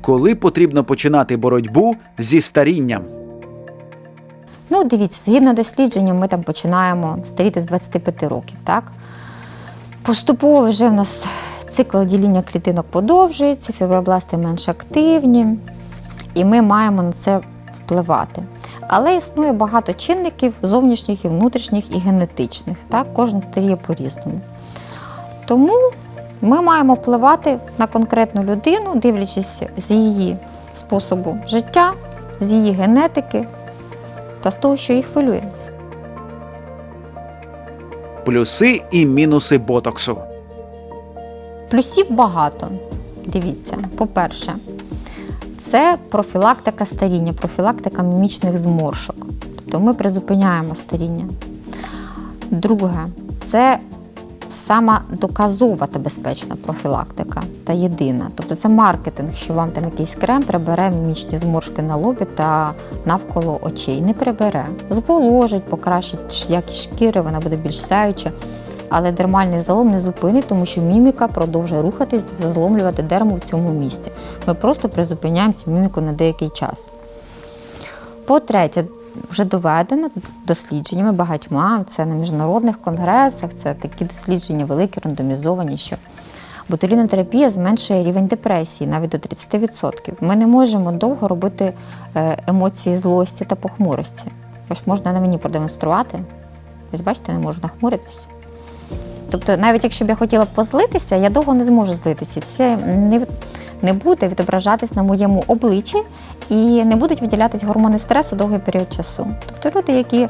коли потрібно починати боротьбу зі старінням. Ну, дивіться, згідно дослідженням, ми там починаємо старіти з 25 років, так? Поступово вже в нас цикл діління клітинок подовжується, фібробласти менш активні, і ми маємо на це впливати. Але існує багато чинників зовнішніх і внутрішніх, і генетичних. Так? Кожен старіє по-різному. Тому ми маємо впливати на конкретну людину, дивлячись з її способу життя, з її генетики та з того, що їх хвилює. Плюси і мінуси ботоксу. Плюсів багато. Дивіться, по-перше, це профілактика старіння, профілактика мімічних зморшок. Тобто ми призупиняємо старіння. Друге, це сама доказова та безпечна профілактика та єдина. Тобто це маркетинг, що вам там якийсь крем прибере мімічні зморшки на лобі та навколо очей. Не прибере. Зволожить, покращить якість шкіри, вона буде більш сяюча. Але дермальний залом не зупинить, тому що міміка продовжує рухатись та зломлювати дерму в цьому місці. Ми просто призупиняємо цю міміку на деякий час. По-третє, вже доведено дослідженнями багатьма, це на міжнародних конгресах, це такі дослідження великі, рандомізовані, що ботулінотерапія зменшує рівень депресії навіть до 30%. Ми не можемо довго робити е, емоції злості та похмурості. Ось можна на мені продемонструвати. Ось бачите, не можу нахмуритися. Тобто, навіть якщо б я хотіла позлитися, я довго не зможу злитися. Це не, не буде відображатись на моєму обличчі і не будуть виділятись гормони стресу довгий період часу. Тобто люди, які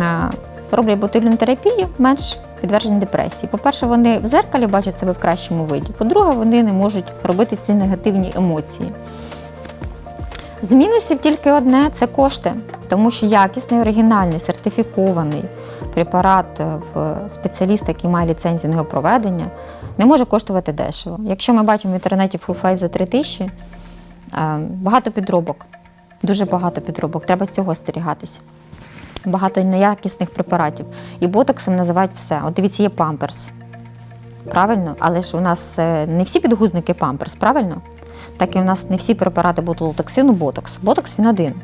а, роблять ботулінотерапію, менш підтверджені депресії. По-перше, вони в зеркалі бачать себе в кращому виді. По-друге, вони не можуть робити ці негативні емоції. З мінусів тільки одне це кошти, тому що якісний, оригінальний, сертифікований препарат е, в спеціаліста, який має ліцензію на його проведення, не може коштувати дешево. Якщо ми бачимо в інтернеті фулфейс за 3 тисячі, е, багато підробок, дуже багато підробок, треба цього остерігатися. Багато неякісних препаратів. І ботоксом називають все. От дивіться, є памперс. Правильно? Але ж у нас е, не всі підгузники памперс, правильно? Так і у нас не всі препарати ботулотоксину ботокс. Ботокс він один,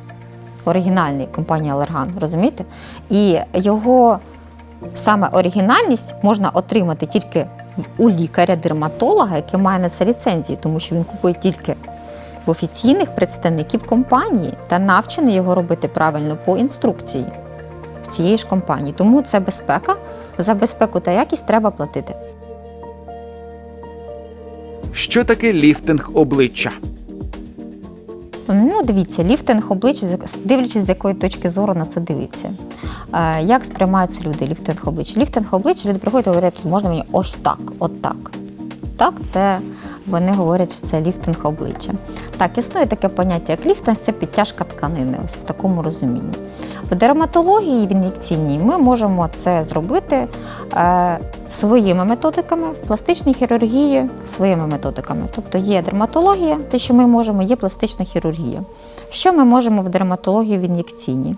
оригінальний компанії Алерган, розумієте? І його саме оригінальність можна отримати тільки у лікаря-дерматолога, який має на це ліцензію, тому що він купує тільки в офіційних представників компанії та навчений його робити правильно по інструкції в цієї ж компанії. Тому це безпека. За безпеку та якість треба платити. Що таке ліфтинг обличчя? Ну, дивіться, ліфтинг обличчя, дивлячись, з якої точки зору на це дивиться. Е, Як сприймаються люди ліфтинг обличчя? Ліфтинг обличчя люди приходять і говорять, можна мені ось так, от так. Так, це вони говорять, що це ліфтинг обличчя. Так, існує таке поняття, як ліфтинг це підтяжка тканини, ось в такому розумінні. В дерматології в ін'єкційній ми можемо це зробити е, своїми методиками, в пластичній хірургії своїми методиками. Тобто є дерматологія, те, що ми можемо, є пластична хірургія. Що ми можемо в дерматології в ін'єкційній?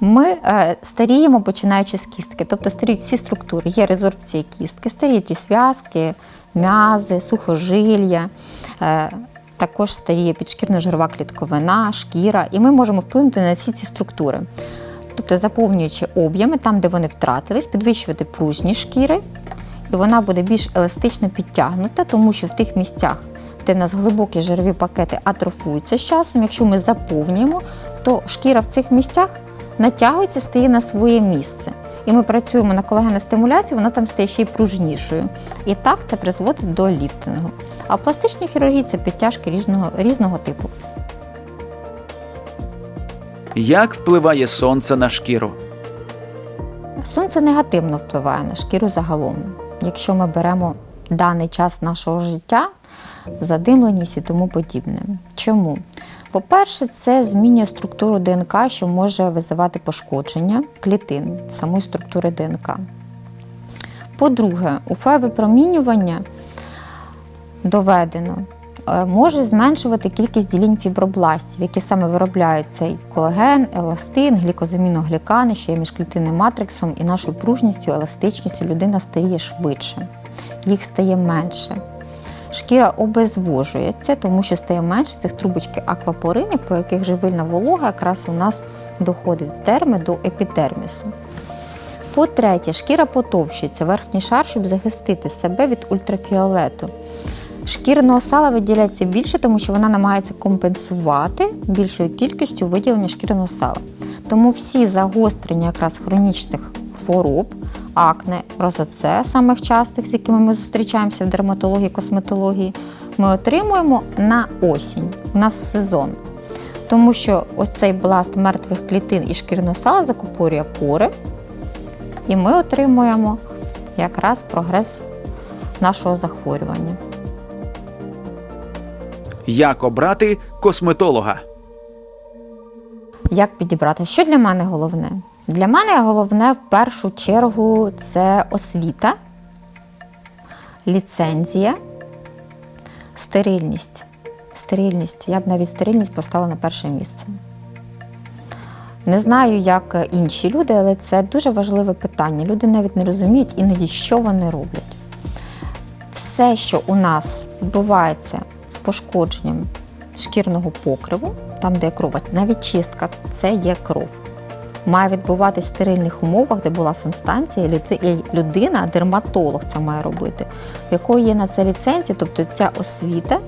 Ми е, старіємо, починаючи з кістки, тобто старіють всі структури. Є резорбція кістки, старіють і зв'язки, м'язи, сухожилля. Е, також старіє підшкірно-жирова клітковина, шкіра, і ми можемо вплинути на всі ці структури. Тобто заповнюючи об'єми там, де вони втратились, підвищувати пружність шкіри, і вона буде більш еластично підтягнута, тому що в тих місцях, де в нас глибокі жирові пакети атрофуються з часом, якщо ми заповнюємо, то шкіра в цих місцях натягується, стає на своє місце. І ми працюємо на колагеностимуляцію, вона там стає ще й пружнішою. І так це призводить до ліфтингу. А в пластичній хірургії це підтяжки різного, різного типу. Як впливає сонце на шкіру? Сонце негативно впливає на шкіру загалом. Якщо ми беремо даний час нашого життя, задимленість і тому подібне. Чому? По-перше, це змінює структуру ДНК, що може визивати пошкодження клітин самої структури ДНК. По-друге, УФ-випромінювання доведено е, може зменшувати кількість ділінь фібробластів, які саме виробляють цей колаген, еластин, глікозаміноглікани, що є міжклітинним матриксом і нашою пружністю, еластичністю людина старіє швидше, їх стає менше. Шкіра обезвожується, тому що стає менше цих трубочки аквапоринів, по яких живильна волога якраз у нас доходить з дерми до епідермісу. По-третє, шкіра потовщується верхній шар, щоб захистити себе від ультрафіолету. Шкірного сала виділяється більше, тому що вона намагається компенсувати більшою кількістю виділення шкірного сала. Тому всі загострення якраз хронічних хвороб, акне, розоце, самих частих, з якими ми зустрічаємося в дерматології, косметології, ми отримуємо на осінь. У нас сезон. Тому що ось цей бласт мертвих клітин і шкірного сала закупорює пори, і ми отримуємо якраз прогрес нашого захворювання. Як обрати косметолога? Як підібрати? Що для мене головне? Для мене головне в першу чергу це освіта, ліцензія, стерильність. Стерильність. Я б навіть стерильність поставила на перше місце. Не знаю, як інші люди, але це дуже важливе питання. Люди навіть не розуміють іноді, що вони роблять. Все, що у нас відбувається з пошкодженням шкірного покриву, там, де є кров, навіть чистка, це є кров. Має відбуватись в стерильних умовах, де була санстанція, і людина, дерматолог це має робити, в якої є на це ліцензія, тобто ця освіта,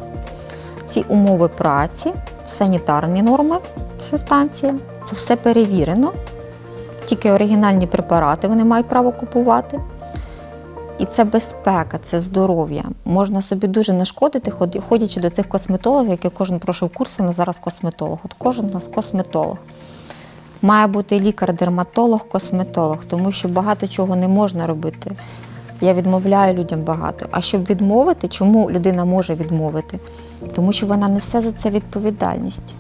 ці умови праці, санітарні норми, санстанція, це все перевірено. Тільки оригінальні препарати вони мають право купувати. І це безпека, це здоров'я. Можна собі дуже нашкодити, ходячи до цих косметологів, які кожен пройшов курси, на зараз косметолог. От кожен у нас косметолог. Має бути лікар-дерматолог, косметолог, тому що багато чого не можна робити. Я відмовляю людям багато. А щоб відмовити, чому людина може відмовити? Тому що вона несе за це відповідальність.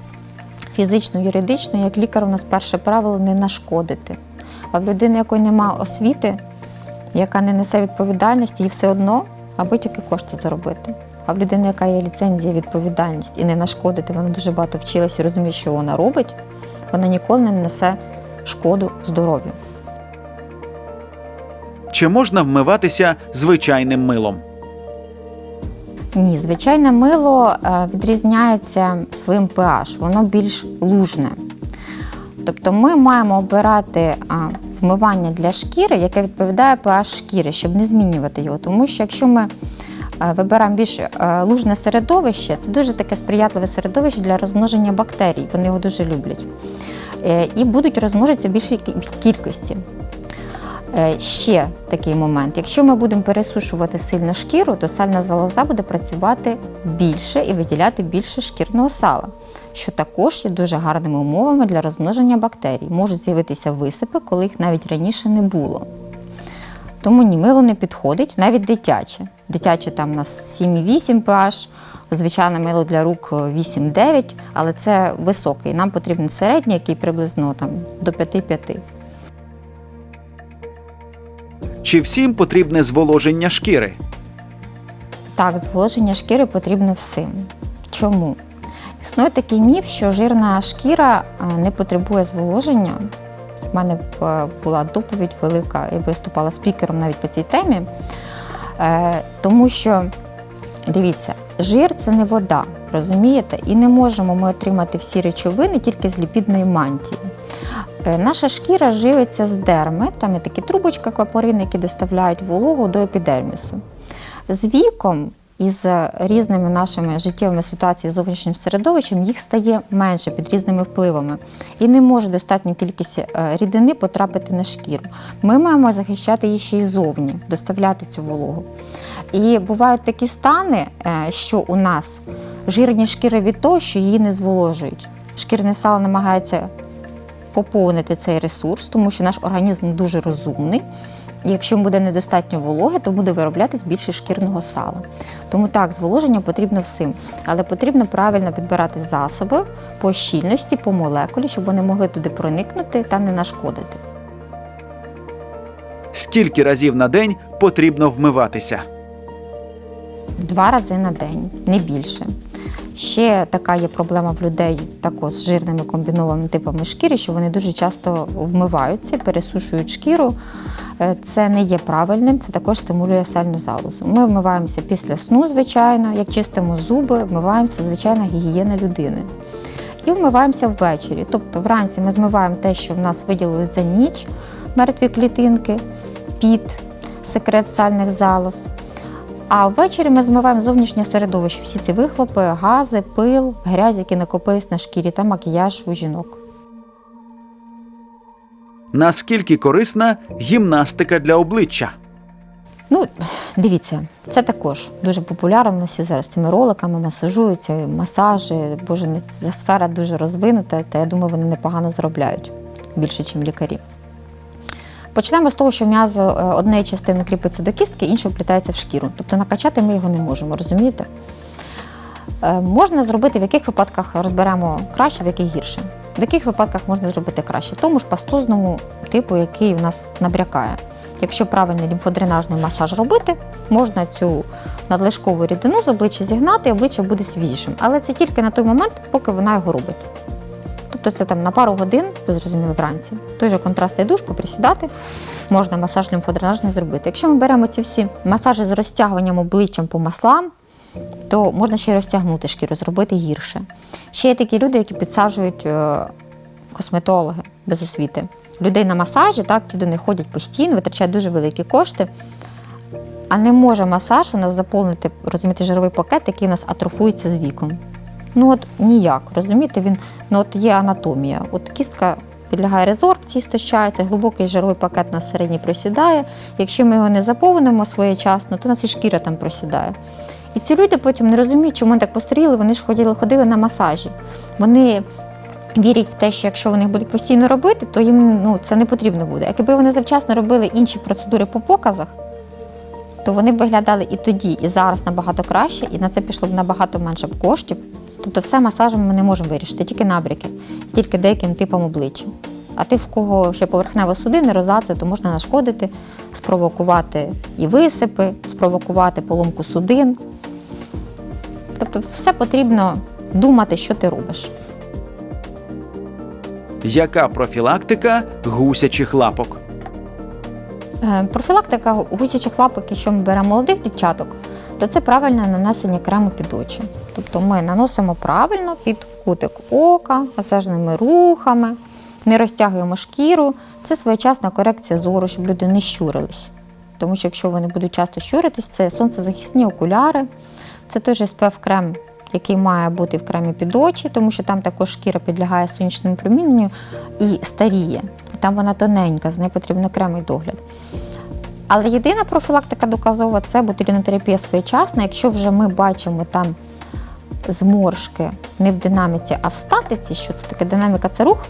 Фізично, юридично, як лікар, у нас перше правило не нашкодити. А в людини, якої немає освіти, яка не несе відповідальності, їй все одно, аби тільки кошти заробити. А в людини, яка є ліцензія, відповідальність і не нашкодити, вона дуже багато вчилася і розуміє, що вона робить, вона ніколи не несе шкоду здоров'ю. Чи можна вмиватися звичайним милом? Ні, звичайне мило е, відрізняється своїм pH, воно більш лужне. Тобто ми маємо обирати вмивання для шкіри, яке відповідає pH шкіри, щоб не змінювати його. Тому що якщо ми вибираємо більш е, лужне середовище, це дуже таке сприятливе середовище для розмноження бактерій, вони його дуже люблять. Е, І будуть розмножитися в більшій кількості. Е, Ще такий момент. Якщо ми будемо пересушувати сильно шкіру, то сальна залоза буде працювати більше і виділяти більше шкірного сала, що також є дуже гарними умовами для розмноження бактерій. Можуть з'явитися висипи, коли їх навіть раніше не було. Тому ні, мило не підходить, навіть дитяче. Дитяче там у нас 7,8 pH, звичайне мило для рук 8-9, але це високий. Нам потрібен середній, який приблизно там, до 5-5. Чи всім потрібне зволоження шкіри? Так, зволоження шкіри потрібно всім. Чому? Існує такий міф, що жирна шкіра е, не потребує зволоження. У мене е, була доповідь велика, я виступала спікером навіть по цій темі. Е, Тому що, дивіться, жир це не вода, розумієте? І не можемо ми отримати всі речовини тільки з ліпідної мантії. Е, Наша шкіра живиться з дерми, там є такі трубочки аквапорини, які доставляють вологу до епідермісу. З віком і з різними нашими життєвими ситуаціями зовнішнім середовищем їх стає менше під різними впливами. І не може достатня кількість е, рідини потрапити на шкіру. Ми маємо захищати її ще й зовні, доставляти цю вологу. І бувають такі стани, е, що у нас жирні шкіри від того, що її не зволожують. Шкірне сало намагається поповнити цей ресурс, тому що наш організм дуже розумний. Якщо буде недостатньо вологи, то буде вироблятись більше шкірного сала. Тому так, зволоження потрібно всім, але потрібно правильно підбирати засоби по щільності, по молекулі, щоб вони могли туди проникнути та не нашкодити. Скільки разів на день потрібно вмиватися? Два рази на день, не більше. Ще така є проблема в людей також з жирними комбінованими типами шкіри, що вони дуже часто вмиваються, пересушують шкіру. Е, Це не є правильним, це також стимулює сальну залозу. Ми вмиваємося після сну, звичайно, як чистимо зуби, вмиваємося звичайна гігієна людини. І вмиваємося ввечері. Тобто вранці ми змиваємо те, що в нас виділилось за ніч, мертві клітинки, піт, секрет сальних залоз. А ввечері ми змиваємо зовнішнє середовище, всі ці вихлопи, гази, пил, грязь, які накопились на шкірі та макіяж у жінок. Наскільки корисна гімнастика для обличчя? Ну, дивіться, це також дуже популярно. Всі зараз цими роликами масажуються, масажі. Боже, ця сфера дуже розвинута, та я думаю, вони непогано заробляють більше, ніж лікарі. Почнемо з того, що м'язо е, однієї частини кріпиться до кістки, інша вплітається в шкіру. Тобто накачати ми його не можемо, розумієте? Е, Можна зробити, в яких випадках розберемо краще, в яких гірше. В яких випадках можна зробити краще? Тому ж пастузному типу, який у нас набрякає. Якщо правильний лімфодренажний масаж робити, можна цю надлишкову рідину з обличчя зігнати, і обличчя буде свіжішим. Але це тільки на той момент, поки вона його робить. Тобто це там на пару годин, ви зрозуміли, вранці. Той же контрастний душ, поприсідати, можна масаж лімфодренажний зробити. Якщо ми беремо ці всі масажі з розтягуванням обличчям по маслам, то можна ще розтягнути шкіру, зробити гірше. Ще є такі люди, які підсаджують е, косметологи без освіти. Людей на масажі, так, ті до них ходять постійно, витрачають дуже великі кошти. А не може масаж у нас заповнити, розумієте, жировий пакет, який у нас атрофується з віком. Ну от ніяк, розумієте, він ну от є анатомія. От кістка підлягає резорбції, стощається, глибокий жировий пакет на середній просідає. Якщо ми його не заповнимо своєчасно, то у нас і шкіра там просідає. І ці люди потім не розуміють, чому вони так постаріли, вони ж ходили, ходили на масажі. Вони вірять в те, що якщо вони будуть постійно робити, то їм ну, це не потрібно буде. Якби вони завчасно робили інші процедури по показах, то вони б виглядали і тоді, і зараз набагато краще, і на це пішло б набагато менше коштів. Тобто все масажем ми не можемо вирішити, тільки набряки, тільки деяким типом обличчя. А тих, в кого ще поверхнева судини, розація, то можна нашкодити, спровокувати і висипи, спровокувати поломку судин. Тобто все потрібно думати, що ти робиш. Яка профілактика гусячих лапок? Е, Профілактика гусячих лапок, якщо ми беремо молодих дівчаток, то це правильне нанесення крему під очі. Тобто ми наносимо правильно під кутик ока, масажними рухами, не розтягуємо шкіру. Це своєчасна корекція зору, щоб люди не щурились. Тому що якщо вони будуть часто щуритись, це сонцезахисні окуляри, це той же SPF крем, який має бути в кремі під очі, тому що там також шкіра підлягає сонячному проміненню і старіє. Там вона тоненька, з нею потрібен окремий догляд. Але єдина профілактика доказова це ботулінотерапія своєчасна. Якщо вже ми бачимо там зморшки не в динаміці, а в статиці, що це таке динаміка це рух,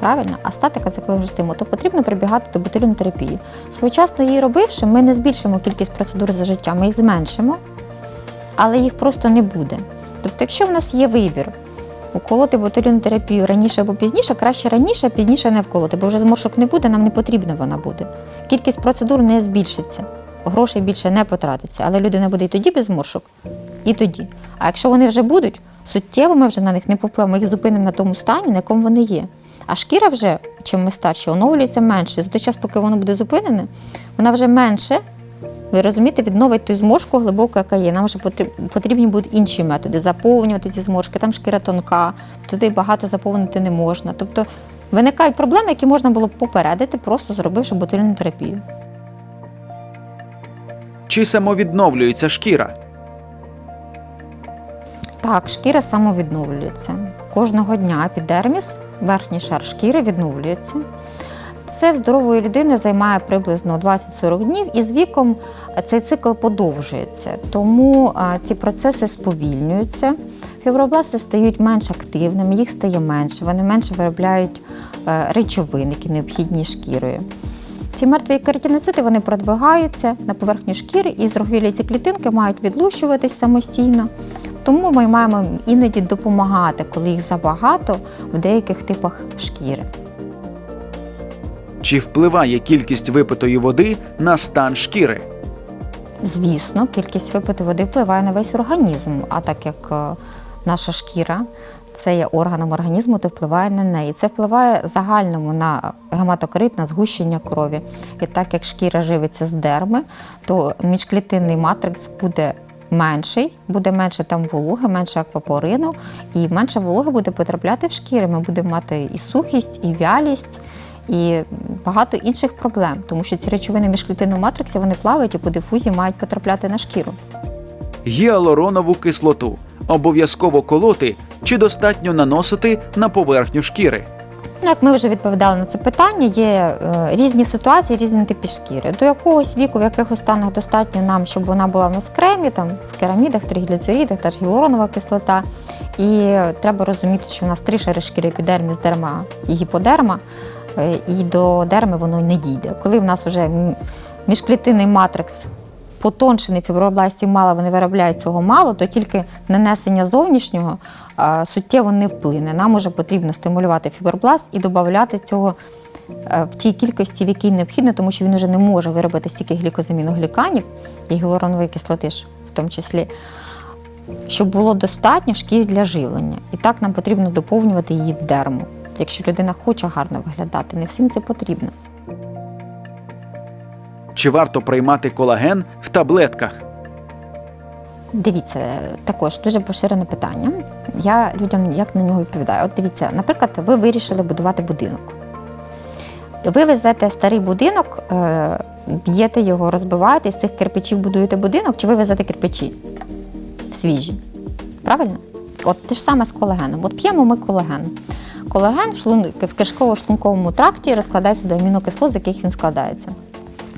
правильно, а статика це коли вже стимул, то потрібно прибігати до ботулінотерапії. Своєчасно її робивши, ми не збільшимо кількість процедур за життя, ми їх зменшимо, але їх просто не буде. Тобто, якщо в нас є вибір, уколоти ботулінотерапію раніше або пізніше, краще раніше, а пізніше не вколоти, бо вже зморшок не буде, нам не потрібна вона буде. Кількість процедур не збільшиться, грошей більше не потратиться, але людина буде і тоді без зморшок, і тоді. А якщо вони вже будуть, суттєво ми вже на них не попливемо, ми їх зупинимо на тому стані, на якому вони є. А шкіра вже, чим ми старші, оновлюється менше. За той час, поки воно буде зупинене, вона вже менше ви розумієте, відновить ту зморшку глибоку, яка є. Нам вже потрібні будуть інші методи заповнювати ці зморшки. Там шкіра тонка, туди багато заповнити не можна. Тобто виникають проблеми, які можна було б попередити, просто зробивши ботулінну терапію. Чи самовідновлюється шкіра? Так, шкіра самовідновлюється. Кожного дня епідерміс, верхній шар шкіри відновлюється. Це в здорової людини займає приблизно 20-40 днів, і з віком цей цикл подовжується. Тому ці процеси сповільнюються. Фібробласти стають менш активними, їх стає менше, вони менше виробляють е, речовин, які необхідні шкірою. Ці мертві кератиноцити вони продвигаються на поверхню шкіри, і зрогвілі ці клітинки мають відлущуватись самостійно. Тому ми маємо іноді допомагати, коли їх забагато в деяких типах шкіри. Чи впливає кількість випитої води на стан шкіри? Звісно, кількість випитої води впливає на весь організм, а так як е, наша шкіра це є органом організму, то впливає на неї. Це впливає загальному на гематокрит, на згущення крові. І так як шкіра живиться з дерми, то міжклітинний матрикс буде менший, буде менше там вологи, менше аквапорину, і менше вологи буде потрапляти в шкіру. Ми будемо мати і сухість, і вялість. І багато інших проблем, тому що ці речовини міжклітинного матриксі вони плавають і по дифузії мають потрапляти на шкіру. Гіалуронову кислоту обов'язково колоти чи достатньо наносити на поверхню шкіри. Ну, як ми вже відповідали на це питання, є е, різні ситуації, різні типи шкіри. До якогось віку, в якихось станах достатньо нам, щоб вона була в нас кремі, там в керамідах, тригліцеридах, теж гіалуронова кислота. І треба розуміти, що у нас три шари шкіри епідерміс, дерма і гіподерма, і до дерми воно не дійде. Коли в нас вже міжклітинний матрикс потончений фібробластів мало, вони виробляють цього мало, то тільки нанесення зовнішнього е, суттєво не вплине. Нам уже потрібно стимулювати фібробласт і додати цього е, в тій кількості, в якій необхідно, тому що він вже не може виробити стільки глікозаміногліканів і гіалуронової кислоти ж в тому числі. Щоб було достатньо шкір для живлення. І так нам потрібно доповнювати її в дерму. Якщо людина хоче гарно виглядати, не всім це потрібно. Чи варто приймати колаген в таблетках? Дивіться, також дуже поширене питання. Я людям як на нього відповідаю. От дивіться, наприклад, ви вирішили будувати будинок. Ви везете старий будинок, е, б'єте його, розбиваєте, з цих кирпичів будуєте будинок, чи ви везете кирпичі свіжі? Правильно? От те ж саме з колагеном. От п'ємо ми колаген. Колаген в, шлун... в кишково-шлунковому тракті розкладається до амінокислот, з яких він складається.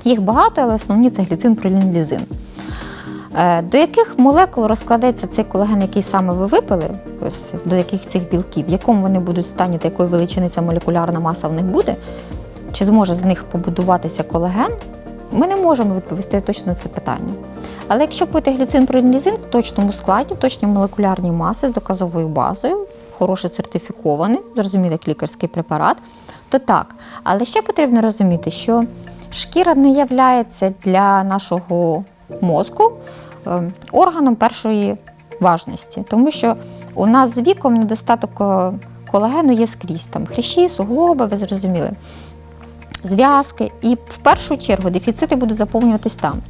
Їх багато, але основні це гліцин, пролін, лізин. Е, До яких молекул розкладається цей колаген, який саме ви випили, ось до яких цих білків, в якому вони будуть стані, та якої величини ця молекулярна маса в них буде, чи зможе з них побудуватися колаген, ми не можемо відповісти точно на це питання. Але якщо пити гліцин пролінлізин в точному складі, в точній молекулярній масі з доказовою базою, хороший сертифікований, зрозуміло, як лікарський препарат, то так. Але ще потрібно розуміти, що шкіра не є для нашого мозку е, органом першої важності, тому що у нас з віком недостаток е, колагену є скрізь там хрящі, суглоби, ви зрозуміли, зв'язки, і в першу чергу дефіцити будуть заповнюватись там.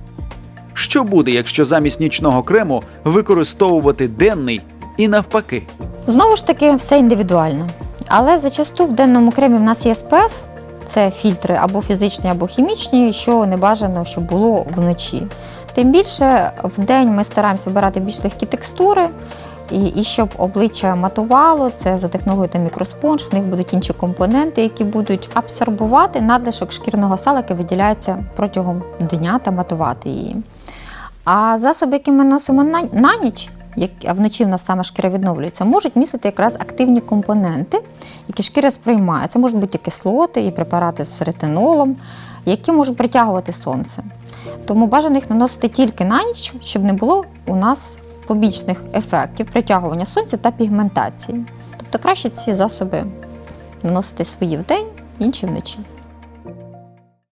Що буде, якщо замість нічного крему використовувати денний і навпаки? Знову ж таки, все індивідуально. Але зачасту в денному кремі в нас є SPF, це фільтри або фізичні, або хімічні, що не бажано, щоб було вночі. Тим більше в день ми стараємося обирати більш легкі текстури, і, і щоб обличчя матувало, це за технологією та мікроспонж, в них будуть інші компоненти, які будуть абсорбувати надлишок шкірного сала, який виділяється протягом дня та матувати її. А засоби, які ми носимо на, на ніч, а вночі в нас саме шкіра відновлюється, можуть містити якраз активні компоненти, які шкіра сприймає. Це можуть бути і кислоти, і препарати з ретинолом, які можуть притягувати сонце. Тому бажано їх наносити тільки на ніч, щоб не було у нас побічних ефектів притягування сонця та пігментації. Тобто краще ці засоби наносити свої вдень, інші вночі.